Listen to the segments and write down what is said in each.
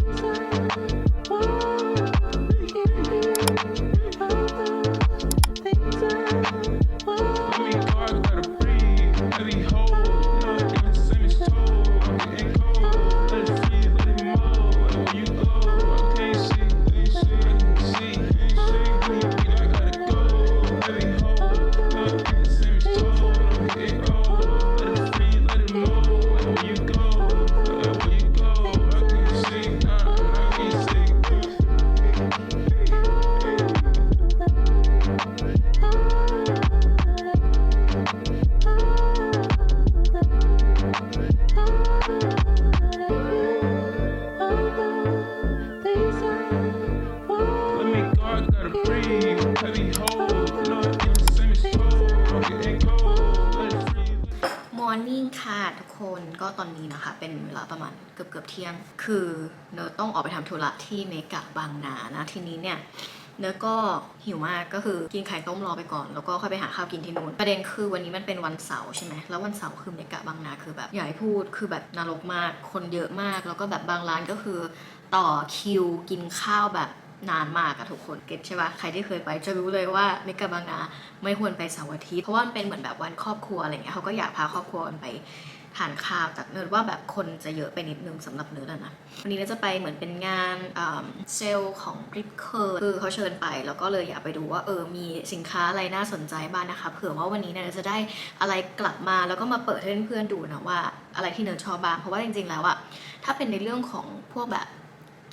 time. ก็ตอนนี้นะคะ เป็นเวลาประมาณเกือบเกือบเที่ยง คือเนอต้องออกไปทำธุระที่เมกะบางนานะทีนี้เนี่ยเนอก็หิวมากก็คือกินไข่ต้มรอไปก่อน แล้วก็ค่อยไปหาข้าวกินที่นู่นประเด็นคือวันนี้มันเป็นวันเสาร์ใช่ไหมแล้ววันเสาร์คือเมกะบางนาคือแบบอยาให้พูดคือแบบนรกมาก คนเยอะมาก แล้วก็แบบบางร้านก็คือต่อคิวกินข้าวแบบนานมากอะทุกคนเก็ตใช่ปะใครที่เคยไปจะรู้เลยว่าเมกะบางนาไม่ควรไปเสาร์อาทิตย์เพราะว่ามันเป็นเหมือนแบบวันครอบครัวอะไรเงี้ยเขาก็อยากพาครอบครัวกันไป ทานข้าวแต่เนิร์ดว่าแบบคนจะเยอะไปนิดนึงสำหรับเนิร์ดอะนะวันนี้เราจะไปเหมือนเป็นงานเซลล์ของริปเคอร์คือเขาเชิญไป แล้วก็เลยอยากไปดูว่าเออมีสินค้าอะไรน่าสนใจบ้างนะคะเผื่อว่าวันนี้เนี่ยเราจะได้อะไรกลับมาแล้วก็มาเปิดให้เพื่อนๆดูนะว่าอะไรที่เนิร์ดชอบบ้างเพราะว่าจริงๆแล้วอะถ้าเป็นในเรื่องของพวกแบบ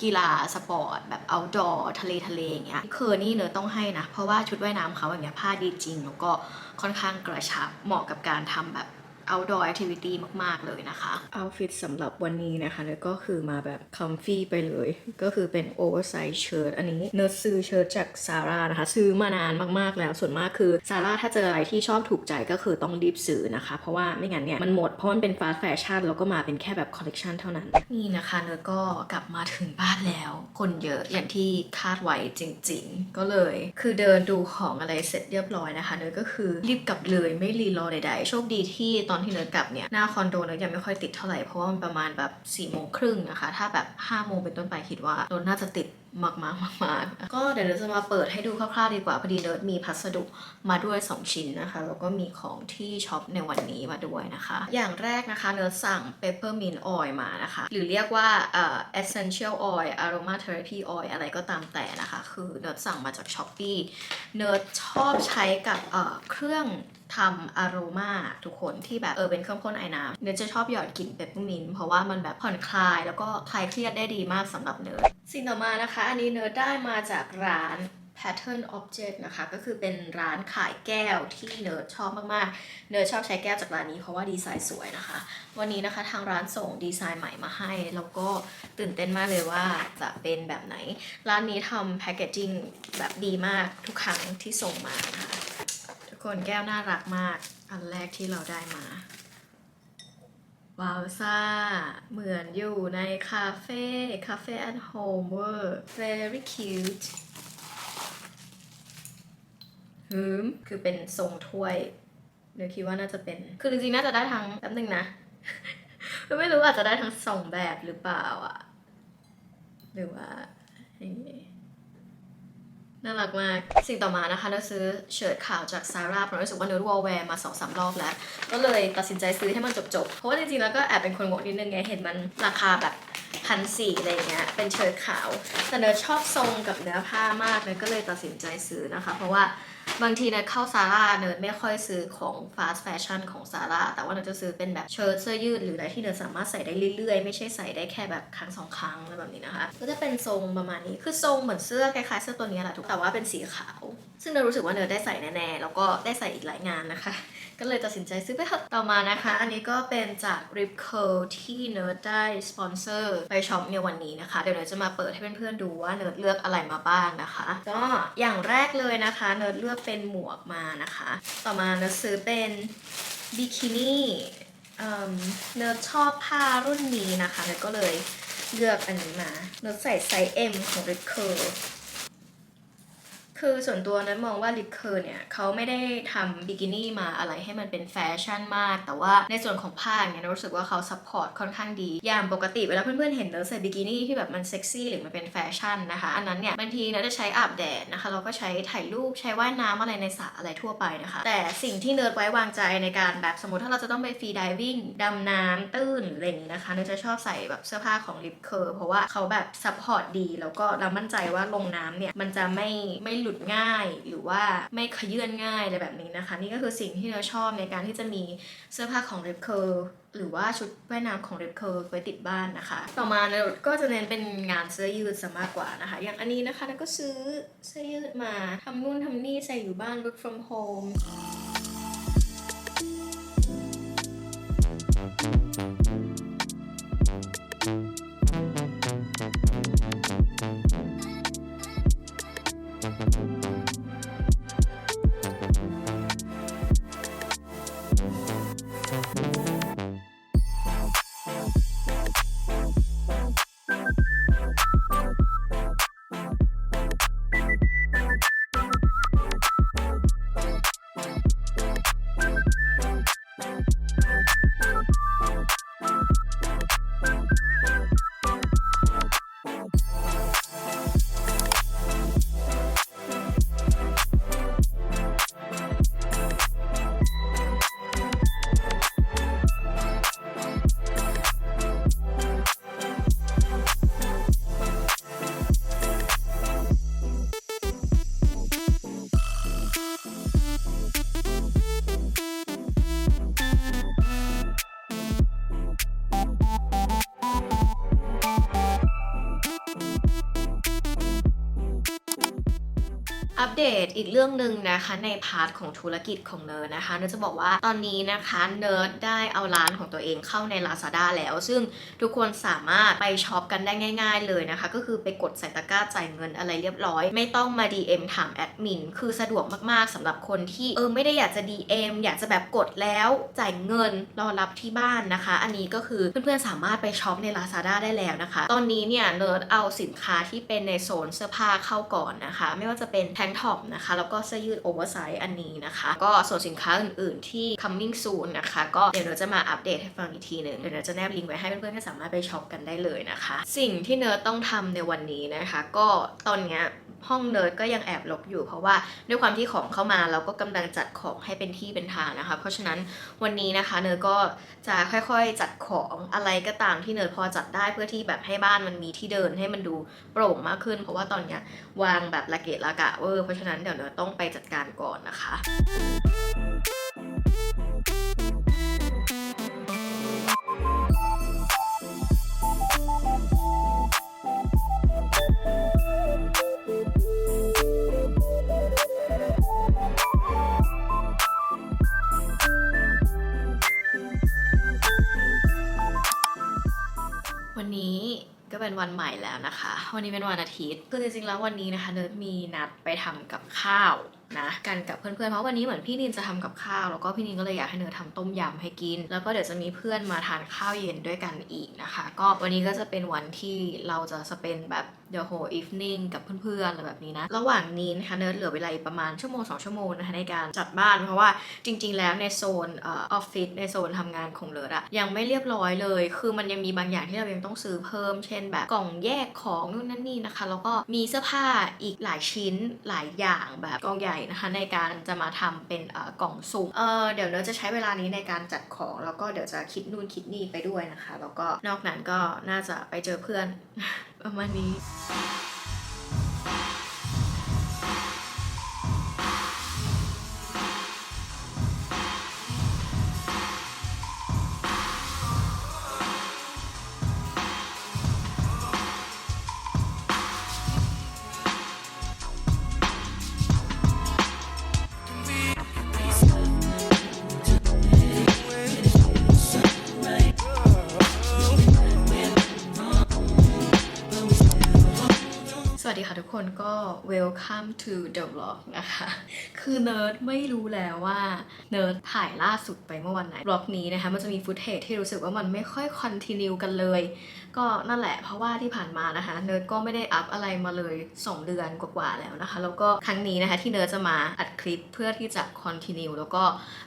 กีฬาสปอร์ตแบบ outdoor ทะเลทะเลอย่างเงี้ยเคือนี่เนอต้องให้นะ เพราะว่าชุดว่ายน้ำเขาอย่างเงี้ยผ้าดีจริง แล้วก็ค่อนข้างกระชับเหมาะกับการทำแบบ outdoor activity มาก ๆ เลยนะคะ outfit สำหรับวันนี้นะคะเนอะก็คือมาแบบ comfy ไปเลย ก็คือเป็น oversize shirt อันนี้เนอะซื้อเชิ้ตจากซาร่านะคะ ซื้อมานานมาก ๆ แล้วส่วนมากคือซาร่าถ้าเจออะไรที่ชอบถูกใจก็คือต้องรีบซื้อนะคะ เพราะว่าไม่งั้นเนี่ยมันหมด เพราะมันเป็น fast fashion แล้วก็มาเป็นแค่แบบ collection เท่านั้น นี่นะคะเนอะก็กลับมาถึงบ้านแล้ว คนเยอะอย่างที่คาดไว้จริง ๆ ก็เลย คือเดินดูของอะไรเสร็จเรียบร้อยนะคะเนอะก็คือรีบกลับเลยไม่รีรอใดๆโชคดีที่ตอนอนที่เนอะกลับเนี่ยหน้าคอนโดเนอะยังไม่ค่อยติดเท่าไหร่เพราะว่ามันประมาณแบบ4ี่โมงครึ่งนะคะ ถ้าแบบ5้าโมงเป็นต้นไปคิดว่ารถน่าจะติดมากๆมากๆก็เดี๋ยวเราจะมาเปิดให้ดูคร่าวๆดีกว่าพอดีเนิร์ดมีพัสดุมาด้วย 2 ชิ้นนะคะ แล้วก็มีของที่ช็อปในวันนี้มาด้วยนะคะ อย่างแรกนะคะเนิร์ดสั่ง peppermint oil มานะคะ หรือเรียกว่าเอ่อ essential oil aroma therapy oil อะไรก็ตามแต่นะคะ คือเนิร์ดสั่งมาจาก Shopee เนิร์ดชอบใช้กับเอ่อเครื่อง ทำอารมาทุกคนที่แบบเออเป็นเครื่องพ่นไอน้ำเนิร์ดจะชอบหยอดกลิ่นเปปเปอร์มินเพราะว่ามันแบบผ่อนคลาย แล้วก็คลายเครียดได้ดีมากสำหรับเนิร์ดสิ่งต่อมานะคะ อันนี้เนิร์ดได้มาจากร้าน Pattern Object นะคะ ก็คือเป็นร้านขายแก้วที่เนิร์ดชอบมากๆ เนิร์ดชอบใช้แก้วจากร้านนี้เพราะว่าดีไซน์สวยนะคะ วันนี้นะคะทางร้านส่งดีไซน์ใหม่มาให้ แล้วก็ตื่นเต้นมากเลยว่าจะเป็นแบบไหน ร้านนี้ทำแพคเกจจิ้งแบบดีมากทุกครั้งที่ส่งมานะคะ คนแก้วน่ารักมาก อันแรกที่เราได้มาวาวซ่า เหมือนอยู่ในคาเฟ่ คาเฟ่ at home เวอร์ very cute หืม คือเป็นทรงถ้วยเดี๋ยวคิดว่าน่าจะเป็น คือจริงๆ น่าจะได้ทั้งแป๊บนึงนะ ไม่รู้อาจจะได้ทั้งสองแบบหรือเปล่าอะ หรือว่าอย่างงี้ น่ารักมาก สิ่งต่อมานะคะเราซื้อเชิ้ตขาวจากซาร่าเพราะรู้สึกว่าเนื้อวอลแวร์มาสองสามรอบแล้ว ก็เลยตัดสินใจซื้อให้มันจบๆ เพราะว่าจริงๆ แล้วก็แอบเป็นคนงกนิดนึงไง เห็นมันราคาแบบพันสี่อะไรเงี้ย เป็นเชิ้ตขาว แต่เนื้อชอบทรงกับเนื้อผ้ามากเลยก็เลยตัดสินใจซื้อนะคะ เพราะว่า บางทีเนิร์ดเข้าซาร่าเนิร์ดไม่ค่อยซื้อของฟาส t ์แฟชั่นของซาร่าแต่ว่าเนิร์ดจะซื้อเป็นแบบเชิ้ตเสื้อยืดหรืออะไรที่เนิร์ดสามารถใส่ได้เรื่อยๆ ไม่ใช่ใส่ได้แค่แบบครั้งสองครั้งอะไรแบบนี้นะคะ ก็จะเป็นทรงประมาณนี้คือทรงเหมือนเสื้อคล้ายๆเสื้อตัวนี้แหละทุกแต่ว่าเป็นสีขาว ซึ่งเนิร์ดรู้สึกว่าเนิร์ดได้ใส่แน่ๆแล้วก็ได้ใส่อีกหลายงานนะคะ ก็เลยตัดสินใจซื้อไปเถอะต่อมานะคะ อันนี้ก็เป็นจาก Rip Curl ที่เนิร์ดได้สปอนเซอร์ไปช็อปในวันนี้นะคะ เดี๋ยวเนิร์ดจะมาเปิดให้เพื่อนๆดูว่าเนิร์ดเลือกอะไรมาบ้างนะคะ ก็อย่างแรกเลยนะคะ เนิร์ดเลือกเป็นหมวกมานะคะ ต่อมาเนิร์ดซื้อเป็นบิกินี่เอิ่มเนิร์ดชอบผ้ารุ่นนี้นะคะเนิร์ดก็เลยเลือกอันนี้มาเนิร์ดใส่ไซส์ M ของ Rip Curl คือส่วนตัวนั้นมองว่าลิปเคอร์เนี่ยเขาไม่ได้ทำบิกินี่มาอะไรให้มันเป็นแฟชั่นมาก แต่ว่าในส่วนของผ้าเนี่ยเรารู้สึกว่าเขาซัพพอร์ตค่อนข้างดี อย่างปกติเวลาเพื่อนๆเห็นเนอใส่บิกินี่ที่แบบมันเซ็กซี่หรือมันเป็นแฟชั่นนะคะ อันนั้นเนี่ยบางทีเนอจะใช้อาบแดดนะคะเราก็ใช้ถ่ายรูปใช้ว่ายน้ำอะไรในสระอะไรทั่วไปนะคะ แต่สิ่งที่เนิร์ดไว้วางใจในการแบบสมมติถ้าเราจะต้องไปฟรีดิวิ่งดำน้ำตื้นหรืออะไรอย่างนี้นะคะเนิร์ดจะชอบใส่แบบเสื้อผ้าของลิปเคอร์เพราะว่าเขาแบบซัพพอร์ตดี แล้วก็เรามั่นใจว่าลงน้ำเนี่ยมันจะไม่ไม่หลุดง่าย หรือว่าไม่ขยื่นง่ายอะไรแบบนี้นะคะ นี่ก็คือสิ่งที่เราชอบในการที่จะมีเสื้อผ้าของลิปเคอร์หรือว่าชุดว่ายน้ำของลิปเคอร์ไว้ติดบ้านนะคะ ต่อมาเราก็จะเน้นเป็นงานเสื้อยืดซะมากกว่านะคะ อย่างอันนี้นะคะเราก็ซื้อเสื้อยืดมาทำนู่นทำนี่ใส่อยู่บ้าน work from home อัปเดตอีกเรื่องหนึ่งนะคะในพาร์ทของธุรกิจของเนิร์ดนะคะเนิร์ดจะบอกว่าตอนนี้นะคะเนิร์ดได้เอาร้านของตัวเองเข้าใน Lazada แล้ว ซึ่งทุกคนสามารถไปช็อปกันได้ง่าย ๆ เลยนะคะ ก็คือไปกดใส่ตะกร้าจ่ายเงินอะไรเรียบร้อย ไม่ต้องมา DM ถามแอดมินคือสะดวกมากๆสำหรับคนที่เออไม่ได้อยากจะ DM อยากจะแบบกดแล้วจ่ายเงินรอรับที่บ้านนะคะ อันนี้ก็คือเพื่อนๆสามารถไปช็อปใน Lazada ได้แล้วนะคะ ตอนนี้เนี่ยเนิร์ดเอาสินค้าที่เป็นในโซนเสื้อผ้าเข้าก่อนนะคะ ไม่ว่าจะเป็นแทงท็อปนะคะ แล้วก็เสื้อยืดโอเวอร์ไซส์อันนี้นะคะ ก็ส่วนสินค้าอื่นๆที่ coming soon นะคะ ก็เดี๋ยวเนิร์ดจะมาอัปเดตให้ฟังอีกทีหนึ่งเดี๋ยวเนิร์ดจะแนบลิงก์ไว้ให้เพื่อนๆก็สามารถไปช็อปกันได้เลยนะคะ สิ่งที่เนิร์ดต้องทำในวันนี้นะคะ ก็ตอนเนี้ย ห้องเนิร์ดก็ยังแอบลบอยู่เพราะว่าด้วยความที่ของเข้ามาเราก็กำลังจัดของให้เป็นที่เป็นทางนะคะ เพราะฉะนั้นวันนี้นะคะเนิร์ดก็จะค่อยๆจัดของอะไรก็ตามที่เนิร์ดพอจัดได้เพื่อที่แบบให้บ้านมันมีที่เดินให้มันดูโปร่งมากขึ้น เพราะว่าตอนเนี้ยวางแบบละเกะละกะเวอร์เพราะฉะนั้นเดี๋ยวเนิร์ดต้องไปจัดการก่อนนะคะ ก็เป็นวันใหม่แล้วนะคะ วันนี้เป็นวันอาทิตย์ คือจริงๆแล้ววันนี้นะคะเนิร์ดมีนัดไปทำกับข้าว นะกันกับเพื่อนๆเพราะวันนี้เหมือนพี่นินจะทำกับข้าวแล้วก็พี่นินก็เลยอยากให้เนิร์ดทำต้มยำให้กิน แล้วก็เดี๋ยวจะมีเพื่อนมาทานข้าวเย็นด้วยกันอีกนะคะ ก็วันนี้ก็จะเป็นวันที่เราจะสเปนแบบ the whole evening กับเพื่อนๆอะไรแบบนี้นะ ระหว่างนี้นะคะเนิร์ดเหลือเวลาประมาณชั่วโมงสองชั่วโมงนะคะในการจัดบ้านเพราะว่าจริง ๆ แล้วในโซนออฟฟิศในโซนทำงานของเนิร์ดอะยังไม่เรียบร้อยเลย คือมันยังมีบางอย่างที่เรายังต้องซื้อเพิ่ม เช่นแบบกล่องแยกของนู่นนั่นนี่นะคะ แล้วก็มีเสื้อผ้าอีกหลายชิ้นหลายอย่างแบบกองใหญ่นะคะในการจะมาทำเป็นกล่องสุ่มเออเดี๋ยวเนื้อจะใช้เวลานี้ในการจัดของ แล้วก็เดี๋ยวจะคิดนู่นคิดนี่ไปด้วยนะคะ แล้วก็นอกนั้นก็น่าจะไปเจอเพื่อนประมาณนี้ กคนก็ welcome to the vlog นะคะ คือเนิร์ดไม่รู้แล้วว่าเนิร์ดถ่ายล่าสุดไปเมื่อวันไหนบล็อกนี้นะคะ มันจะมีฟุตเทจที่รู้สึกว่ามันไม่ค่อยคอนติเนียกันเลย ก็นั่นแหละเพราะว่าที่ผ่านมานะคะ เนิร์ดก็ไม่ได้อัพอะไรมาเลย 2 เดือนกว่าๆแล้วนะคะ แล้วก็ครั้งนี้นะคะที่เนิร์ดจะมาอัดคลิปเพื่อที่จะ continue แล้วก็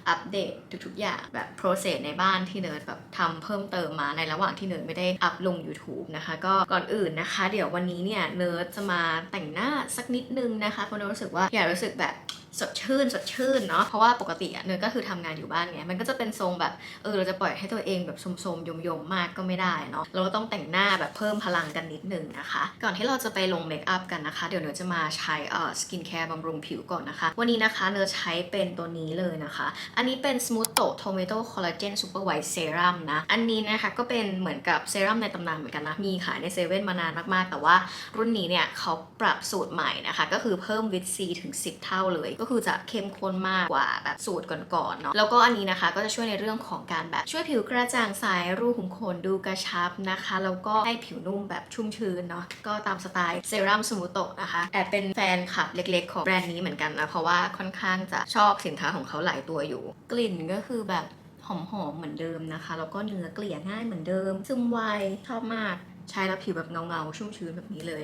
อัปเดตทุกๆอย่างแบบ process ในบ้านที่เนิร์ดแบบทำเพิ่มเติมมาในระหว่างที่เนิร์ดไม่ได้อัพลง YouTube นะคะ ก็ก่อนอื่นนะคะ เดี๋ยววันนี้เนี่ยเนิร์ดจะมาแต่งหน้าสักนิดนึงนะคะเพราะเนิร์ดรู้สึกว่าอยากรู้สึกแบบ สดชื่น สดชื่นเนาะเพราะว่าปกติอะเนิร์ก็คือทำงานอยู่บ้านไงมันก็จะเป็นทรงแบบเออเราจะปล่อยให้ตัวเองแบบโสมๆยมๆมากก็ไม่ได้เนาะเราก็ต้องแต่งหน้าแบบเพิ่มพลังกันนิดนึงนะคะ ก่อนที่เราจะไปลงเมคอัพกันนะคะ เดี๋ยวเนยจะมาใช้เอ่อสกินแคร์บำรุงผิวก่อนนะคะ วันนี้นะคะเนยใช้เป็นตัวนี้เลยนะคะ อันนี้เป็น Smooth t o Tomato Collagen Super White Serum นะอันนี้นะคะก็เป็นเหมือนกับเซรั่มในตำนานเหมือนกันนะมีขายในเซเว่นมานานมากๆ แต่ว่ารุ่นนี้เนี่ยเขาปรับสูตรใหม่นะคะ ก็คือเพิ่มวิตซีถึง 10 เท่าเลยก็คือจะเข้มข้นมากกว่าแบบสูตรก่อนๆเนาะแล้วก็อันนี้นะคะก็จะช่วยในเรื่องของการแบบช่วยผิวกระจ่างใสรูขุมขนดูกระชับนะคะแล้วก็ให้ผิวนุ่มแบบชุ่มชื้นเนาะก็ตามสไตล์เซรั่มสมูโตะนะคะแอบเป็นแฟนคลับเล็กๆ ของแบรนด์นี้เหมือนกันนะเพราะว่าค่อนข้างจะชอบสินค้าของเขาหลายตัวอยู่ กลิ่นก็คือแบบหอมๆเหมือนเดิมนะคะ แล้วก็เนื้อเกลี่ยง่ายเหมือนเดิม ซึมไวชอบมาก ใช้แล้วผิวแบบเงาๆ ชุ่มชื้นแบบนี้เลย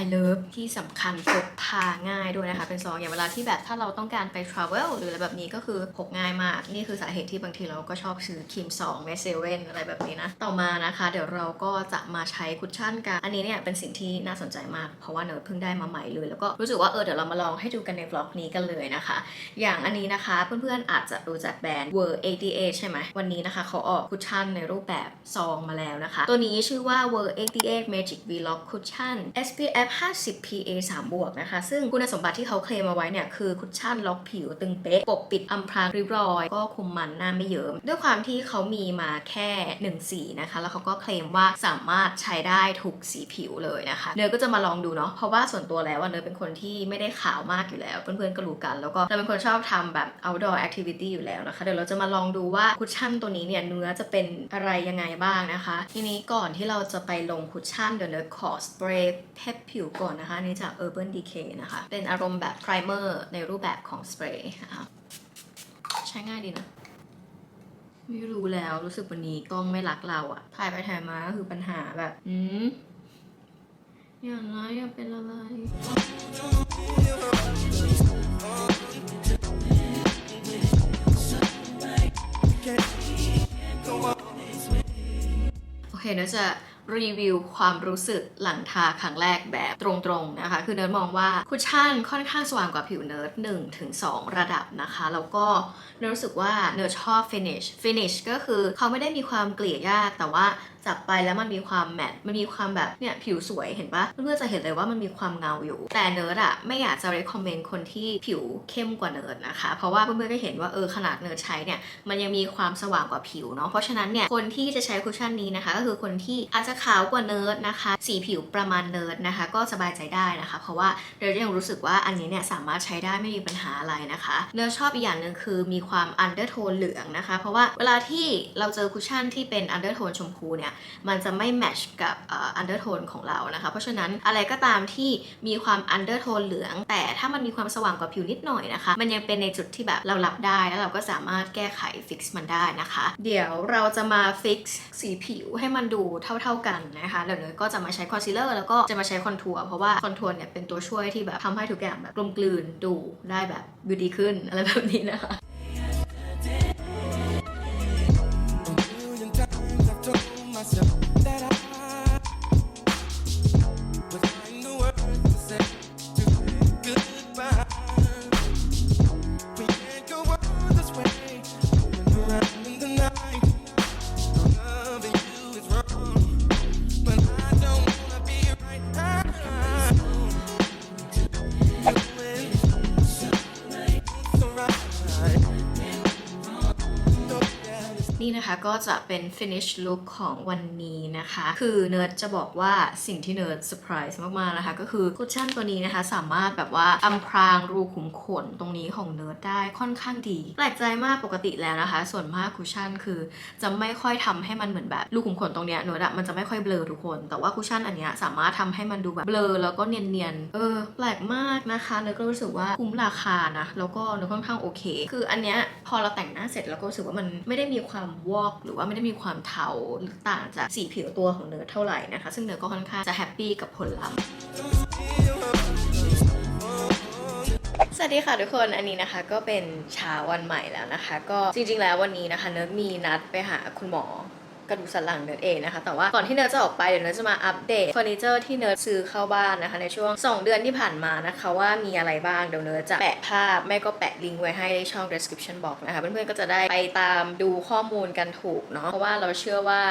I love ที่สำคัญพกพาง่ายด้วยนะคะ เป็นซองอย่างเวลาที่แบบถ้าเราต้องการไป travel หรืออะไรแบบนี้ก็คือพกง่ายมาก นี่คือสาเหตุที่บางทีเราก็ชอบซื้อครีมซองในเซเว่นอะไรแบบนี้นะ ต่อมานะคะ เดี๋ยวเราก็จะมาใช้คุชชั่นกัน อันนี้เนี่ยเป็นสิ่งที่น่าสนใจมาก เพราะว่าเนิร์ดเพิ่งได้มาใหม่เลย แล้วก็รู้สึกว่าเออเดี๋ยวเรามาลองให้ดูกันใน vlog นี้กันเลยนะคะ อย่างอันนี้นะคะเพื่อนๆอาจจะรู้จักแบรนด์ Word 88ใช่ไหมวันนี้นะคะเขาออกคุชชั่นในรูปแบบซองมาแล้วนะคะ ตัวนี้ชื่อว่า Word 88 Magic V-Lock Cushion SPF 50 PA 3 บวกนะคะ ซึ่งคุณสมบัติที่เขาเคลมเอาไว้เนี่ย คือคุชชั่นล็อกผิวตึงเป๊ะ ปกปิดอำพรางริ้วรอย ก็คุมมันหน้าไม่เยิ้มด้วยความที่เขามีมาแค่ 1 สีนะคะ แล้วเขาก็เคลมว่าสามารถใช้ได้ทุกสีผิวเลยนะคะ เนยก็จะมาลองดูเนาะ เพราะว่าส่วนตัวแล้วเนยเป็นคนที่ไม่ได้ขาวมากอยู่แล้ว เพื่อนๆก็รู้กัน แล้วก็เราเป็นคนชอบทำแบบ outdoor activity อยู่แล้วนะคะ เดี๋ยวเราจะมาลองดูว่าคุชชั่นตัวนี้เนี่ยเนื้อจะเป็นอะไรยังไงบ้างนะคะ ทีนี้ก่อนที่เราจะไปลงคุชชั่นเดี๋ยวเนยขอสเปรย์เพชผิวก่อนนะคะนี่จาก Urban Decay นะคะ เป็นอารมณ์แบบ primer ในรูปแบบของสเปรย์นะคะใช้ง่ายดีนะ ไม่รู้แล้วรู้สึกวันนี้กล้องไม่รักเราอะถ่ายไปถ่ายมาก็คือปัญหาแบบ อืมอย่างไรอยากเป็นอะไรโอเคเนยจะ รีวิวความรู้สึกหลังทาครั้งแรกแบบตรงๆนะคะ คือเนิร์ดมองว่าคุชชั่นค่อนข้างสว่างกว่าผิวเนิร์ด1ถึง2ระดับนะคะ แล้วก็เนิร์ดรู้สึกว่าเนิร์ดชอบ finish finish ก็คือเขาไม่ได้มีความเกลี่ยยากแต่ว่าจับไปแล้วมันมีความแมตต์มันมีความแบบเนี่ยผิวสวยเห็นปะเพื่อนๆจะเห็นเลยว่ามันมีความเงาอยู่ แต่เนิร์ดอะไม่อยากจะ recommend คนที่ผิวเข้มกว่าเนิร์ดนะคะ เพราะว่าเพื่อนๆก็เห็นว่าเออขนาดเนิร์ดใช้เนี่ยมันยังมีความสว่างกว่าผิวเนาะ เพราะฉะนั้นเนี่ยคนที่จะใช้คุชชั่นนี้นะคะก็คือคนที่อาจจะขาวกว่าเนิร์ดนะคะ สีผิวประมาณเนิร์ดนะคะ ก็สบายใจได้นะคะ เพราะว่าเนิร์ดยังรู้สึกว่าอันนี้เนี่ยสามารถใช้ได้ไม่มีปัญหาอะไรนะคะ เนิร์ดชอบอีกอย่างหนึ่งคือมีความอันเดอร์โทนเหลืองนะคะ เพราะว่าเวลาที่เราเจอคุชชั่นที่เป็นอันเดอร์โทนชมพูเนี่ยมันจะไม่แมชกับอันเดอร์โทนของเรานะคะ เพราะฉะนั้นอะไรก็ตามที่มีความอันเดอร์โทนเหลือง แต่ถ้ามันมีความสว่างกว่าผิวนิดหน่อยนะคะ มันยังเป็นในจุดที่แบบเรารับได้แล้วเราก็สามารถแก้ไขฟิกซ์มันได้นะคะ เดี๋ยวเราจะมาฟิกซ์สีผิวให้มันดูเท่า ๆกันนะคะเดี๋ยวเนยก็จะมาใช้คอนซีลเลอร์แล้วก็จะมาใช้คอนทัวร์เพราะว่าคอนทัวร์เนี่ยเป็นตัวช่วยที่แบบทำให้ทุกอย่างแบบกลมกลืนดูได้แบบดูดีขึ้นอะไรแบบนี้นะคะ myself นี่นะคะก็จะเป็น finish look ของวันนี้นะคะ คือเนิร์ดจะบอกว่าสิ่งที่เนิร์ดเซอร์ไพรส์มากๆนะคะ ก็คือคุชชั่นตัวนี้นะคะ สามารถแบบว่าอำพรางรูขุมขนตรงนี้ของเนิร์ดได้ค่อนข้างดี แปลกใจมากปกติแล้วนะคะ ส่วนมากคุชชั่นคือจะไม่ค่อยทำให้มันเหมือนแบบรูขุมขนตรงเนี้ยเนิร์ดอะมันจะไม่ค่อยเบลอทุกคน แต่ว่าคุชชั่นอันเนี้ยสามารถทำให้มันดูแบบเบลอแล้วก็เนียนๆเออแปลกมากนะคะเนิร์ดก็รู้สึกว่าคุ้มราคานะแล้วก็เนิร์ดค่อนข้างโอเค คืออันเนี้ยพอเราแต่งหน้าเสร็จแล้วก็รู้สึกว่ามันไม่ได้มีความวอก หรือว่าไม่ได้มีความเทาหรือต่างจากสีผิวตัวของเนื้อเท่าไหร่นะคะ ซึ่งเนื้อก็ค่อนข้างจะแฮปปี้กับผลลัพธ์สวัสดีค่ะทุกคนอันนี้นะคะก็เป็นเช้าวันใหม่แล้วนะคะ ก็จริงๆแล้ววันนี้นะคะเนิร์ดมีนัดไปหาคุณหมอ กระดูกสันหลังเนิร์ดเองนะคะ แต่ว่าก่อนที่เนิร์ดจะออกไปเดี๋ยวเนิร์ดจะมาอัปเดตเฟอร์นิเจอร์ที่เนิร์ดซื้อเข้าบ้านนะคะ ในช่วง 2 เดือนที่ผ่านมานะคะว่ามีอะไรบ้างเดี๋ยวเนิร์ดจะแปะภาพไม่ก็แปะลิงก์ไว้ให้ในช่อง description box นะคะเพื่อนๆก็จะได้ไปตามดูข้อมูลกันถูกเนาะเพราะว่าเราเชื่อว่า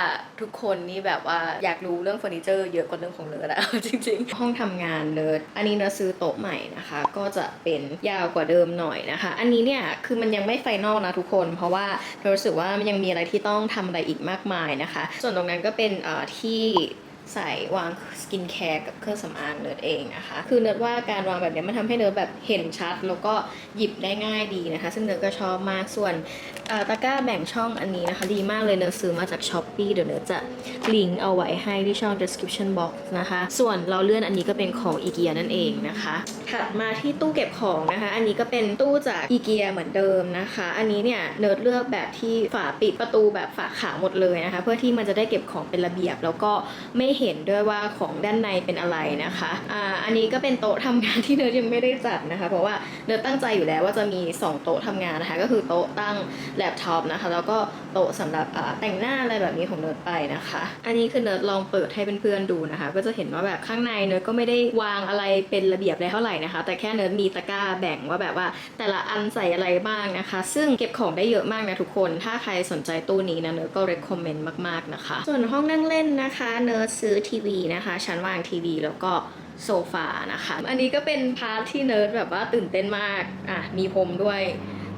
ทุกคนนี่แบบว่าอยากรู้เรื่องเฟอร์นิเจอร์เยอะกว่าเรื่องของเนิร์ดอะจริงๆ ห้องทำงานเนิร์ดอันนี้เนิร์ดซื้อโต๊ะใหม่นะคะ ก็จะเป็นยาวกว่าเดิมหน่อยนะคะ อันนี้เนี่ยคือมันยังไม่ไฟนอลนะทุกคน เพราะว่าเรารู้สึกว่ามันยังมีอะไรที่ต้องทำอะไรอีกมากมายนะคะ ส่วนตรงนั้นก็เป็นที่ ใส่วางสกินแคร์กับเครื่องสำอางเนิร์ดเองนะคะ คือเนิร์ดว่าการวางแบบนี้มันทำให้เนิร์ดแบบเห็นชัด แล้วก็หยิบได้ง่ายดีนะคะ ซึ่งเนิร์ดก็ชอบมาก ส่วนตะกร้าแบ่งช่องอันนี้นะคะ ดีมากเลยเนิร์ดซื้อมาจาก s h อ p e e เดี๋ยวเนิร์ดจะลิงก์เอาไว้ให้ที่ช่อง description box นะคะ ส่วนเราเลื่อนอันนี้ก็เป็นของอีเกียนั่นเองนะคะถัดมาที่ตู้เก็บของนะคะ อันนี้ก็เป็นตู้จากอีเกียเหมือนเดิมนะคะ อันนี้เนี่ยเนิร์ดเลือกแบบที่ฝาปิดประตูแบบฝาขาวหมดเลยนะคะ เพื่อที่มันจะได้เก็บของเป็นระเบียบ แล้วก็ไม่เห็นด้วยว่าของด้านในเป็นอะไรนะคะอ่าอันนี้ก็เป็นโต๊ะทำงานที่เนิร์ดยังไม่ได้จัดนะคะ เพราะว่าเนิร์ดตั้งใจอยู่แล้วว่าจะมี 2 โต๊ะทำงานนะคะ ก็คือโต๊ะตั้งแล็ปท็อปนะคะ แล้วก็โต๊ะสำหรับอ่าแต่งหน้าอะไรแบบนี้ของเนิร์ดไปนะคะ อันนี้คือเนิร์ดลองเปิดให้เพื่อนๆดูนะคะ ก็จะเห็นว่าแบบข้างในเนิร์ดก็ไม่ได้วางอะไรเป็นระเบียบอะไรเท่าไหร่นะคะ แต่แค่เนิร์ดมีตะกร้าแบ่งว่าแบบว่าแต่ละอันใส่อะไรบ้างนะคะ ซึ่งเก็บของได้เยอะมากนะทุกคน ถ้าใครสนใจตู้นี้นะเนิร์ดก็ recommend มากๆนะคะ ส่วนห้องนั่งเล่นนะคะเนิร์ดซื้อื้อทีวีนะคะ ชั้นวางทีวีแล้วก็โซฟานะคะ อันนี้ก็เป็นพาร์ทที่เนิร์ดแบบว่าตื่นเต้นมาก อะ มีพรมด้วย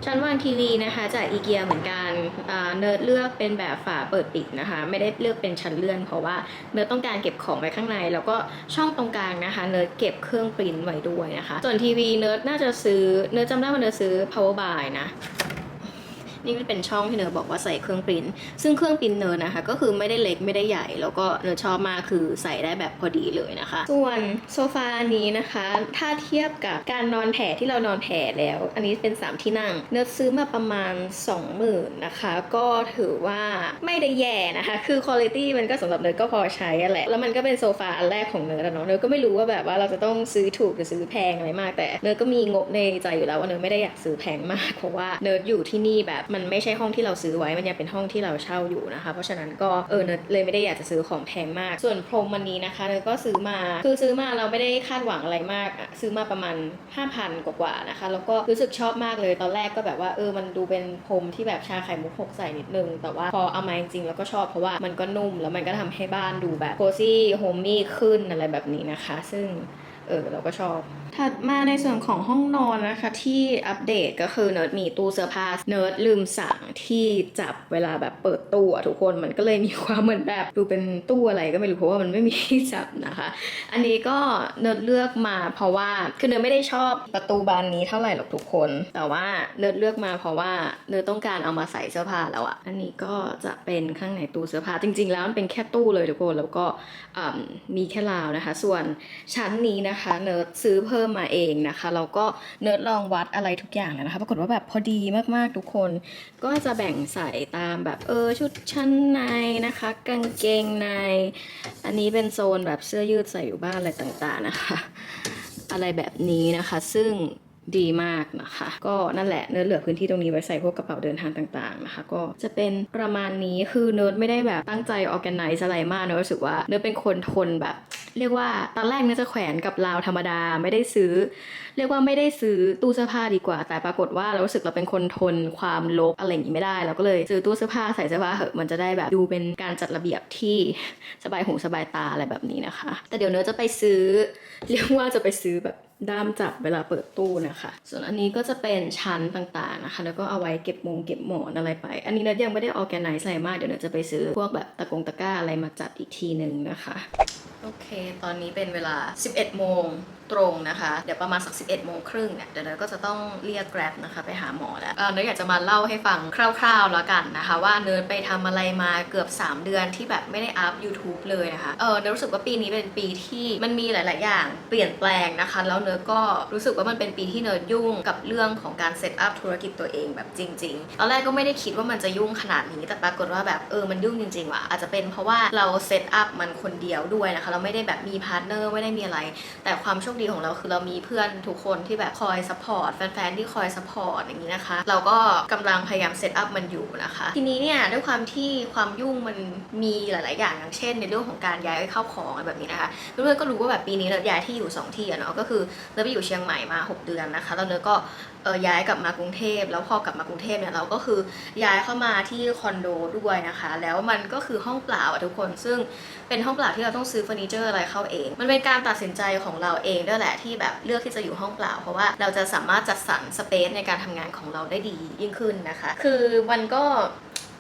ชั้นวางทีวีนะคะ จากอีเกียเหมือนกันอ่าเนิร์ดเลือกเป็นแบบฝาเปิดปิดนะคะ ไม่ได้เลือกเป็นชั้นเลื่อน เพราะว่าเนิร์ดต้องการเก็บของไว้ข้างใน แล้วก็ช่องตรงกลางนะคะ เนิร์ดเก็บเครื่องปริ้นไว้ด้วยนะคะ ส่วนทีวีเนิร์ดน่าจะซื้อ เนิร์ดจำได้ว่าเนิร์ดซื้อ power by นะ นี่ก็เป็นช่องที่เนอบอกว่าใส่เครื่องปริ้นซึ่งเครื่องปริ้นเนอนะคะ ก็คือไม่ได้เล็กไม่ได้ใหญ่ แล้วก็เนอชอบมากคือใส่ได้แบบพอดีเลยนะคะ ส่วนโซฟาอันนี้นะคะ ถ้าเทียบกับการนอนแผ่ที่เรานอนแผ่แล้ว อันนี้เป็น 3 ที่นั่ง เนอซื้อมาประมาณ 20,000นะคะ ก็ถือว่าไม่ได้แย่นะคะ คือคุณภาพมันก็สำหรับเนอก็พอใช้แหละ แล้วมันก็เป็นโซฟาอันแรกของเนอแล้วเนาะ เนอก็ไม่รู้ว่าแบบว่าเราจะต้องซื้อถูกหรือซื้อแพงอะไรมาก แต่เนอก็มีงบในใจอยู่แล้วว่าเนอไม่ได้อยากซื้อแพงมาก เพราะว่าเนออยู่ที่นี่แบบมนไม่ใช่ห้องที่เราซื้อไว้ มันยังเป็นห้องที่เราเช่าอยู่นะคะ เพราะฉะนั้นก็เออเนอเลยไม่ได้อยากจะซื้อของแพงมาก ส่วนพรมวันนี้นะคะเนอก็ซื้อมา คือซื้อมาเราไม่ได้คาดหวังอะไรมากอะซื้อมาประมาณ 5,000 กว่าๆนะคะ แล้วก็รู้สึกชอบมากเลย ตอนแรกก็แบบว่าเออ มันดูเป็นพรมที่แบบชาไข่มุกหกใส่นิดนึง แต่ว่าพอเอามาจริงๆแล้วก็ชอบเพราะว่ามันก็นุ่ม แล้วมันก็ทำให้บ้านดูแบบโคซี่โฮมมี่ขึ้นอะไรแบบนี้นะคะ ซึ่งเออเราก็ชอบ ถัดมาในส่วนของห้องนอนนะคะ ที่อัปเดตก็คือเนิร์ดมีตู้เสื้อผ้าเนิร์ดลืมสั่งที่จับเวลาแบบเปิดตู้อะทุกคนมันก็เลยมีความเหมือนแบบดูเป็นตู้อะไรก็ไม่รู้เพราะว่ามันไม่มีที่จับนะคะ อันนี้ก็เนิร์ดเลือกมาเพราะว่าคือเนิร์ดไม่ได้ชอบประตูบานนี้เท่าไหร่หรอกทุกคน แต่ว่าเนิร์ดเลือกมาเพราะว่าเนิร์ดต้องการเอามาใส่เสื้อผ้าแล้วอะอันนี้ก็จะเป็นข้างในตู้เสื้อผ้าจริง ๆ แล้วมันเป็นแค่ตู้เลยทุกคนแล้วก็มีแค่ราวนะคะ ส่วนชั้นนี้นะคะ เนิร์ดซื้อเพิ่มมาเองนะคะแล้วก็เนิร์ดลองวัดอะไรทุกอย่างแล้วนะคะ ปรากฏว่าแบบพอดีมากๆทุกคน ก็จะแบ่งใส่ตามแบบเออชุดชั้นในนะคะ กางเกงใน อันนี้เป็นโซนแบบเสื้อยืดใส่อยู่บ้านอะไรต่างๆนะคะ อะไรแบบนี้นะคะ ซึ่ง ดีมากนะคะ ก็นั่นแหละเนิร์ดเหลือพื้นที่ตรงนี้ไว้ใส่พวกกระเป๋าเดินทางต่างๆนะคะ ก็จะเป็นประมาณนี้คือเนิร์ดไม่ได้แบบตั้งใจออแกไนซ์อะไรมากเนิร์ดรู้สึกว่าเนิร์ดเป็นคนทนแบบ เรียกว่าตอนแรกเนิร์ดจะแขวนกับราวธรรมดาไม่ได้ซื้อ เรียกว่าไม่ได้ซื้อตู้เสื้อผ้าดีกว่า แต่ปรากฏว่าเรารู้สึกเราเป็นคนทนความรกอะไรอย่างนี้ไม่ได้เราก็เลยซื้อตู้เสื้อผ้าใส่เสื้อผ้าเหอะมันจะได้แบบดูเป็นการจัดระเบียบที่สบายหูสบายตาอะไรแบบนี้นะคะ แต่เดี๋ยวเนื้อจะไปซื้อ เรียกว่าจะไปซื้อแบบ ด้ามจับเวลาเปิดตู้นะคะ ส่วนอันนี้ก็จะเป็นชั้นต่างๆนะคะ แล้วก็เอาไว้เก็บมงเก็บหมอนอะไรไป อันนี้เนื้อยังไม่ได้ออแกไนซ์อะไรมาก เดี๋ยวเนื้อจะไปซื้อพวกแบบตะกงตะกร้าอะไรมาจัดอีกทีหนึ่งนะคะ โอเค ตอนนี้เป็นเวลา 11 โมง ตรงนะคะ เดี๋ยวประมาณสัก 11โมงครึ่งเนี่ยเดี๋ยวเนยก็จะต้องเรียก Grab นะคะไปหาหมอแล้วเออเนยอยากจะมาเล่าให้ฟังคร่าวๆแล้วกันนะคะ ว่าเนยไปทำอะไรมาเกือบ 3 เดือนที่แบบไม่ได้อัพ YouTube เลยนะคะเออเนยรู้สึกว่าปีนี้เป็นปีที่มันมีหลาย ๆ อย่างเปลี่ยนแปลงนะคะ แล้วเนยก็รู้สึกว่ามันเป็นปีที่เนยยุ่งกับเรื่องของการเซตอัพธุรกิจตัวเองแบบจริงๆตอนแรกก็ไม่ได้คิดว่ามันจะยุ่งขนาดนี้แต่ปรากฏว่าแบบเออมันยุ่งจริงๆว่ะอาจจะเป็นเพราะว่าเราเซตอัพมันคนเดียวด้วยนะคะเราไม่ได้แบบมีพาร์ทเนอร์ไม่ได้มีอะไร แต่ความโชคดีของเราคือเรามีเพื่อนทุกคนที่แบบคอยซัพพอร์ตแฟนๆที่คอยซัพพอร์ตอย่างนี้นะคะ เราก็กำลังพยายามเซตอัพมันอยู่นะคะ ทีนี้เนี่ยด้วยความที่ความยุ่งมันมีหลาย ๆ อย่างอย่างเช่น ในเรื่องของการย้ายเข้าของอะไรแบบนี้นะคะเพื่อนๆก็รู้ว่าแบบปีนี้เราย้ายที่อยู่สองที่อะเนาะก็คือเราไปอยู่เชียงใหม่มา 6 เดือนนะคะแล้วเนื้อก็ ย้ายกลับมากรุงเทพแล้วพอกลับมากรุงเทพเนี่ยเราก็คือย้ายเข้ามาที่คอนโดด้วยนะคะ แล้วมันก็คือห้องเปล่าทุกคนซึ่งเป็นห้องเปล่าที่เราต้องซื้อเฟอร์นิเจอร์อะไรเข้าเอง มันเป็นการตัดสินใจของเราเองด้วยแหละที่แบบเลือกที่จะอยู่ห้องเปล่า เพราะว่าเราจะสามารถจัดสรรสเปซในการทำงานของเราได้ดียิ่งขึ้นนะคะ คือมันก็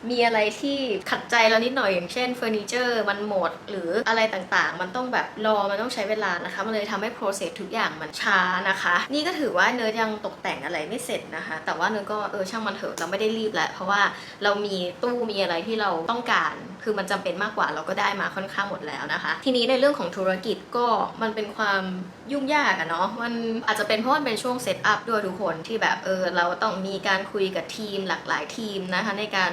มีอะไรที่ขัดใจเรานิดหน่อยอย่างเช่นเฟอร์นิเจอร์มันหมด หรืออะไรต่างๆ มันต้องแบบรอมันต้องใช้เวลานะคะ มันเลยทำให้ process ทุกอย่างมันช้านะคะ นี่ก็ถือว่าเนยยังตกแต่งอะไรไม่เสร็จนะคะ แต่ว่าเนยก็เออช่างมันเถอะเราไม่ได้รีบแหละเพราะว่าเรามีตู้มีอะไรที่เราต้องการคือมันจำเป็นมากกว่าเราก็ได้มาค่อนข้างหมดแล้วนะคะ ทีนี้ในเรื่องของธุรกิจก็มันเป็นความยุ่งยากอะเนาะมันอาจจะเป็นเพราะมันเป็นช่วงเซตอัพด้วยทุกคนที่แบบเออเราต้องมีการคุยกับทีมหลากหลายทีมนะคะในการ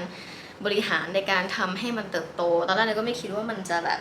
บริหารในการทำให้มันเติบโต ตอนแรกเราก็ไม่คิดว่ามันจะแบบ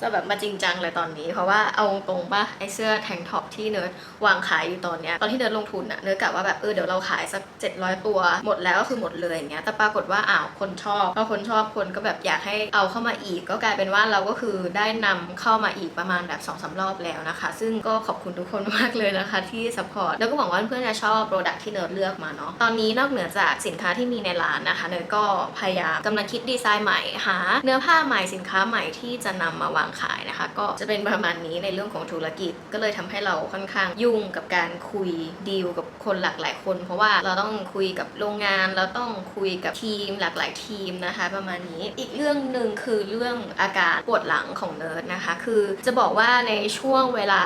จะแบบมาจริงจังเลยตอนนี้ เพราะว่าเอาตรงปะไอเสื้อแทงท็อปที่เนิร์ดวางขายอยู่ตอนเนี้ยตอนที่เนิร์ดลงทุนอะเนิร์ดกะว่าแบบเออเดี๋ยวเราขายสัก 700 ตัว หมดแล้วก็คือหมดเลยอย่างเงี้ยแต่ปรากฏว่าอ้าวคนชอบพอคนชอบคนก็แบบอยากให้เอาเข้ามาอีก ก็กลายเป็นว่าเราก็คือได้นำเข้ามาอีกประมาณแบบ2อสารอบแล้วนะคะ ซึ่งก็ขอบคุณทุกคนมากเลยนะคะที่สปอร์ตแล้วก็หวังว่าเพื่อนๆจะชอบโปรดักที่เนิร์ดเลือกมาเนาะตอนนี้นอกเหนือจากสินค้าที่มีในร้านนะคะ เนิร์ดก็พยายามกำลังคิดดีไซน์ใหม่หา เนื้อผ้าใหม่สินค้าใหม่ที่จะนำมาวางขายนะคะ ก็จะเป็นประมาณนี้ในเรื่องของธุรกิจ ก็เลยทำให้เราค่อนข้างยุ่งกับการคุยดีลกับคนหลากหลายคน เพราะว่าเราต้องคุยกับโรงงาน เราต้องคุยกับทีมหลากหลายทีมนะคะ ประมาณนี้อีกเรื่องหนึ่งคือเรื่องอาการปวดหลังของเนิร์ดนะคะ คือจะบอกว่าในช่วงเวลา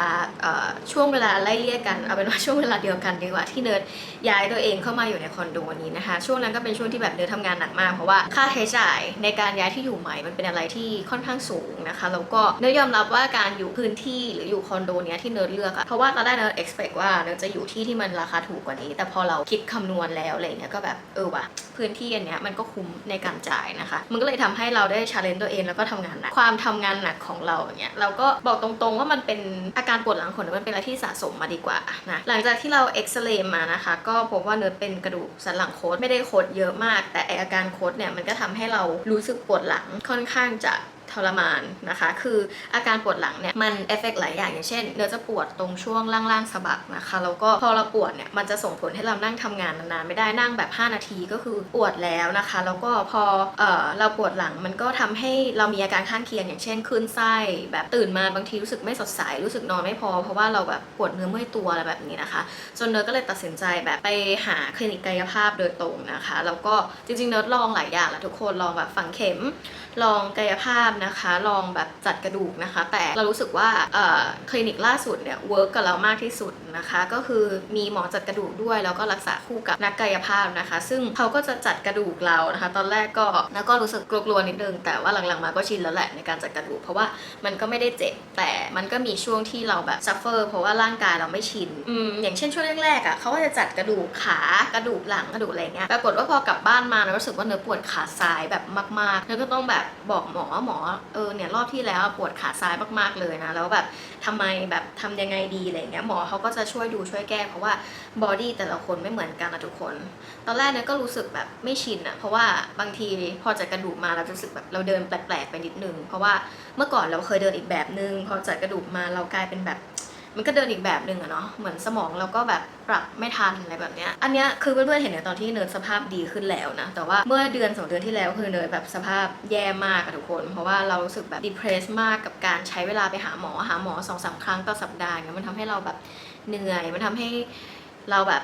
ช่วงเวลาไล่เลี่ยกันเอาเป็นว่าช่วงเวลาเดียวกันดีกว่าที่เนิร์ดย้ายตัวเองเข้ามาอยู่ในคอนโดนี้นะคะ ช่วงนั้นก็เป็นช่วงที่แบบเดินทำงานหนักมากเพราะว่าค่าใช้จ่ายในการย้ายที่อยู่ใหม่มันเป็นอะไรที่ค่อนข้างสูงนะคะแล้วก็เนยยอมรับว่าการอยู่พื้นที่หรืออยู่คอนโดเนี้ยที่เนิร์ดเลือกอะเพราะว่าตอนแรกเนิร์ด expect ว่าเนิร์ดจะอยู่ที่ที่มันราคาถูกกว่านี้ แต่พอเราคิดคำนวณแล้วอะไรเงี้ยก็แบบเออว่ะพื้นที่อันเนี้ยมันก็คุ้มในการจ่ายนะคะ มันก็เลยทำให้เราได้ชาเลนจ์ตัวเองแล้วก็ทำงานหนักความทำงานหนักของเราอย่างเงี้ยเราก็บอกตรงๆว่ามันเป็นอาการปวดหลังของเนิร์ดมันเป็นอะไรที่สะสมมาดีกว่านะหลังจากที่เราเอ็กซเรย์มานะคะ ก็พบว่าเนิร์ดเป็นกระดูกสันหลังโคดไม่ได้โคดเยอะมาก แต่อาการโคดเนี่ยมันก็ทำให้เรารู้สึกปวดหลังค่อนข้างจะ ทรมานนะคะ คืออาการปวดหลังเนี่ยมันเอฟเฟกหลายอย่างอย่างเช่นเนื้อจะปวดตรงช่วงล่างๆสะบักนะคะแล้วก็พอเราปวดเนี่ยมันจะส่งผลให้เรานั่งทำงานนานๆไม่ได้นั่งแบบ 5 นาทีก็คือปวดแล้วนะคะ แล้วก็พอเออเราปวดหลังมันก็ทำให้เรามีอาการข้างเคียงอย่างเช่นคลื่นไส้แบบตื่นมาบางทีรู้สึกไม่สดใสรู้สึกนอนไม่พอ เพราะว่าเราแบบปวดเนื้อเมื่อยตัวอะไรแบบนี้นะคะ จนเนิร์ดก็เลยตัดสินใจแบบไปหาคลินิกกายภาพโดยตรงนะคะ แล้วก็จริงๆเนิร์ดลองหลายอย่างแหละทุกคนลองแบบฝังเข็มลองกายภาพนะคะลองแบบจัดกระดูกนะคะ แต่เรารู้สึกว่าคลินิกล่าสุดเนี่ยเวิร์กกับเรามากที่สุดนะคะ ก็คือมีหมอจัดกระดูกด้วย แล้วก็รักษาคู่กับนักกายภาพนะคะ ซึ่งเขาก็จะจัดกระดูกเรานะคะ ตอนแรกก็แล้วก็รู้สึกกลัวๆนิดนึงแต่ว่าหลังๆมาก็ชินแล้วแหละในการจัดกระดูก เพราะว่ามันก็ไม่ได้เจ็บแต่มันก็มีช่วงที่เราแบบซัฟเฟอร์เพราะว่าร่างกายเราไม่ชินอืมอย่างเช่นช่วงแรกๆอะเขาก็จะจัดกระดูกขากระดูกหลังกระดูกอะไรเงี้ยปรากฏว่าพอกลับบ้านมาเรารู้สึกว่าเนื้อปวดขาซ้ายแบบมากๆแล้วก็ต้องแบบบอกหมอหมอเออเนี่ยรอบที่แล้วปวดขาซ้ายมากๆเลยนะแล้วแบบทำไมแบบทำยังไงดีอะไรเงี้ยหมอเขาก็จะช่วยดูช่วยแก้ เพราะว่าบอดี้แต่ละคนไม่เหมือนกันนะทุกคน ตอนแรกเนี่ยก็รู้สึกแบบไม่ชินอะเพราะว่าบางทีพอจัดกระดูกมาเราจะรู้สึกแบบเราเดินแปลกๆไปนิดนึง เพราะว่าเมื่อก่อนเราเคยเดินอีกแบบนึงพอจัดกระดูกมาเรากลายเป็นแบบ มันก็เดินอีกแบบหนึ่งอะเนาะเหมือนสมองเราก็แบบปรับไม่ทันอะไรแบบเนี้ยอันเนี้ยคือเพื่อนๆเห็นในตอนที่เนิร์ดสภาพดีขึ้นแล้วนะแต่ว่าเมื่อเดือนสองเดือนที่แล้วคือเนิร์ดแบบสภาพแย่มากอะทุกคน เพราะว่าเรารู้สึกแบบดิเพรสมากกับการใช้เวลาไปหาหมอหาหมอสองสามครั้งต่อสัปดาห์เงี้ยมันทำให้เราแบบเหนื่อยมันทำให้เราแบบ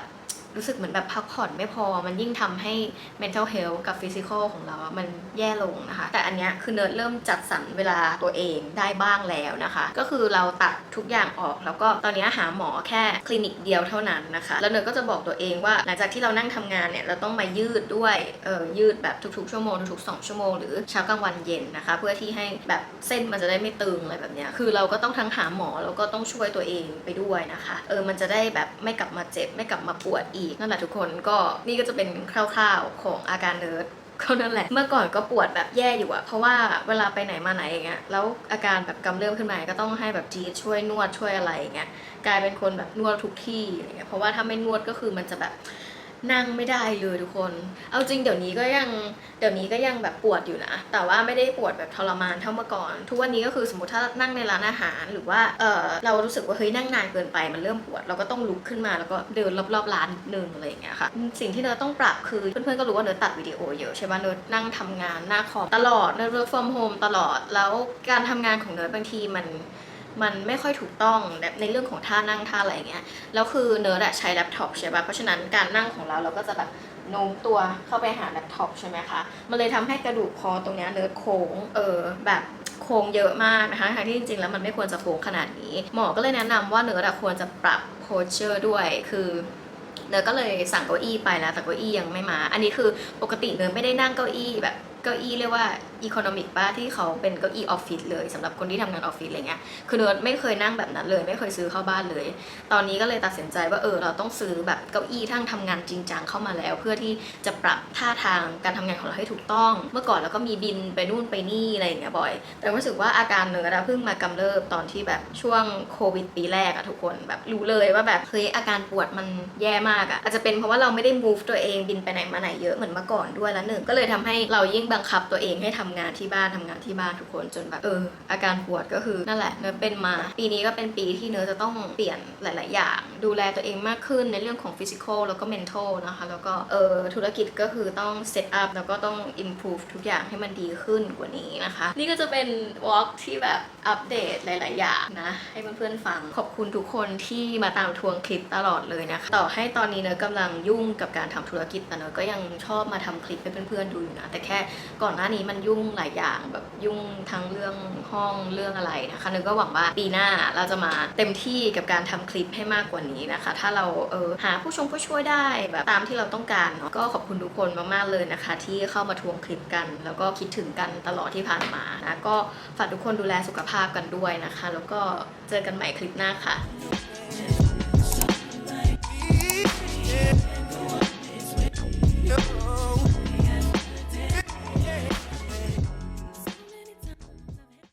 รู้สึกเหมือนแบบพักผ่อนไม่พอ มันยิ่งทำให้ mental health กับ physical ของเรา มันแย่ลงนะคะ แต่อันเนี้ยคือเนิร์ดเริ่มจัดสรรเวลาตัวเองได้บ้างแล้วนะคะ ก็คือเราตัดทุกอย่างออก แล้วก็ตอนนี้หาหมอแค่คลินิกเดียวเท่านั้นนะคะ แล้วเนิร์ดก็จะบอกตัวเองว่าหลังจากที่เรานั่งทำงานเนี่ยเราต้องมายืดด้วยเออยืดแบบทุกๆ ชั่วโมงทุกๆ2ชั่วโมงหรือเช้ากลางวันเย็นนะคะ เพื่อที่ให้แบบเส้นมันจะได้ไม่ตึงอะไรแบบเนี้ยคือเราก็ต้องทั้งหาหมอแล้วก็ต้องช่วยตัวเองไปด้วยนะคะเออมันจะได้แบบไม่กลับมาเจ็บไม่กลับมาปวดอีกนั่นแหละทุกคนก็นี่ก็จะเป็นคร่าวๆของอาการเนิร์ดก็นั่นแหละ เมื่อก่อนก็ปวดแบบแย่อยู่อะเพราะว่าเวลาไปไหนมาไหนอย่างเงี้ย แล้วอาการแบบกำเริบขึ้นมา ก็ต้องให้แบบจีช่วยนวดช่วยอะไรอย่างเงี้ย กลายเป็นคนแบบนวดทุกที่อย่างเงี้ย เพราะว่าถ้าไม่นวดก็คือมันจะแบบ นั่งไม่ได้เลยทุกคน เอาจริงเดี๋ยวนี้ก็ยังเดี๋ยวนี้ก็ยังแบบปวดอยู่นะ แต่ว่าไม่ได้ปวดแบบทรมานเท่าเมื่อก่อน ทุกวันนี้ก็คือสมมติถ้านั่งในร้านอาหารหรือว่าเออเรารู้สึกว่าเฮ้ยนั่งนานเกินไปมันเริ่มปวด เราก็ต้องลุกขึ้นมาแล้วก็เดินรอบๆร้านนึงอะไรอย่างเงี้ยค่ะ สิ่งที่เนยต้องปรับคือเพื่อนๆก็รู้ว่าเนยตัดวิดีโอเยอะใช่ป่ะเนยนั่งทำงานหน้าคอมตลอดเนย work from home ตลอดแล้วการทำงานของเนยบางทีมัน มันไม่ค่อยถูกต้องในเรื่องของท่านั่งท่าอะไรอย่างเงี้ยแล้วคือเนิร์ดอะใช้แล็ปท็อปใช่ปะเพราะฉะนั้นการนั่งของเราเราก็จะแบบโน้มตัวเข้าไปหาแล็ปท็อปใช่ไหมคะมันเลยทำให้กระดูกคอตรงเนี้ยเนิร์ดโค้งเออแบบโค้งเยอะมากนะคะทั้งที่จริงๆแล้วมันไม่ควรจะโค้งขนาดนี้ หมอก็เลยแนะนำว่าเนิร์ดอะควรจะปรับโพสเชอร์ด้วยคือเนิร์ดก็เลยสั่งเก้าอี้ไปแล้วแต่เก้าอี้ยังไม่มา อันนี้คือปกติเนิร์ดไม่ได้นั่งเก้าอี้แบบเก้าอี้เรียกว่า อีโคโนมิกป้าที่เขาเป็นเก้าอี้ออฟฟิศเลยสำหรับคนที่ทำงานออฟฟิศอะไรเงี้ยคือเนิร์ดไม่เคยนั่งแบบนั้นเลย ไม่เคยซื้อเข้าบ้านเลย ตอนนี้ก็เลยตัดสินใจว่าเออเราต้องซื้อแบบเก้าอี้ทั้งทำงานจริงจังเข้ามาแล้ว เพื่อที่จะปรับท่าทางการทำงานของเราให้ถูกต้อง เมื่อก่อนเราก็มีบินไปนู่นไปนี่อะไรอย่างเงี้ยบ่อย แต่รู้สึกว่าอาการเนิร์ดอะเพิ่งมากำเริบตอนที่แบบช่วงโควิดปีแรกอะทุกคนแบบรู้เลยว่าแบบเฮ้ยอาการปวดมันแย่มากอะอาจจะเป็นเพราะว่าเราไม่ได้ move ตัวเองบินไปไหนมาไหนเยอะเหมือนเมื่อก่อนด้วยแล้วหนึ่งก็เลยทำให้เรายิ่งบังคับตัวเองให้ทำงานที่บ้านทำงานที่บ้านทุกคนจนแบบเอออาการปวดก็คือนั่นแหละเนื้อเป็นมา ปีนี้ก็เป็นปีที่เนื้อจะต้องเปลี่ยนหลาย ๆ อย่าง ดูแลตัวเองมากขึ้นในเรื่องของ physical แล้วก็ mental นะคะ แล้วก็เออธุรกิจก็คือต้อง set up แล้วก็ต้อง improve ทุกอย่างให้มันดีขึ้นกว่านี้นะคะ นี่ก็จะเป็น walk ที่แบบอัปเดตหลาย ๆ อย่างนะ ให้เพื่อน ๆ ฟังขอบคุณทุกคนที่มาตามทวงคลิปตลอดเลยนะคะต่อให้ตอนนี้เนยกำลังยุ่งกับการทำธุรกิจแต่เนยก็ยังชอบมาทำคลิปให้เพื่อน ๆ ดูอยู่นะแต่แค่ก่อนหน้านี้มันยุ่งุ่งหลายอย่างแบบยุ่งทั้งเรื่องห้องเรื่องอะไรนะคะนยก็หวังว่าปีหน้าเราจะมาเต็มที่กับการทำคลิปให้มากกว่านี้นะคะ ถ้าเราเออหาผู้ชมผู้ช่วยได้แบบตามที่เราต้องการเนาะก็ขอบคุณทุกคนมากๆเลยนะคะ ที่เข้ามาทวงคลิปกัน แล้วก็คิดถึงกันตลอดที่ผ่านมานะก็ฝากทุกคนดูแลสุขภาพกันด้วยนะคะ แล้วก็เจอกันใหม่คลิปหน้าค่ะ to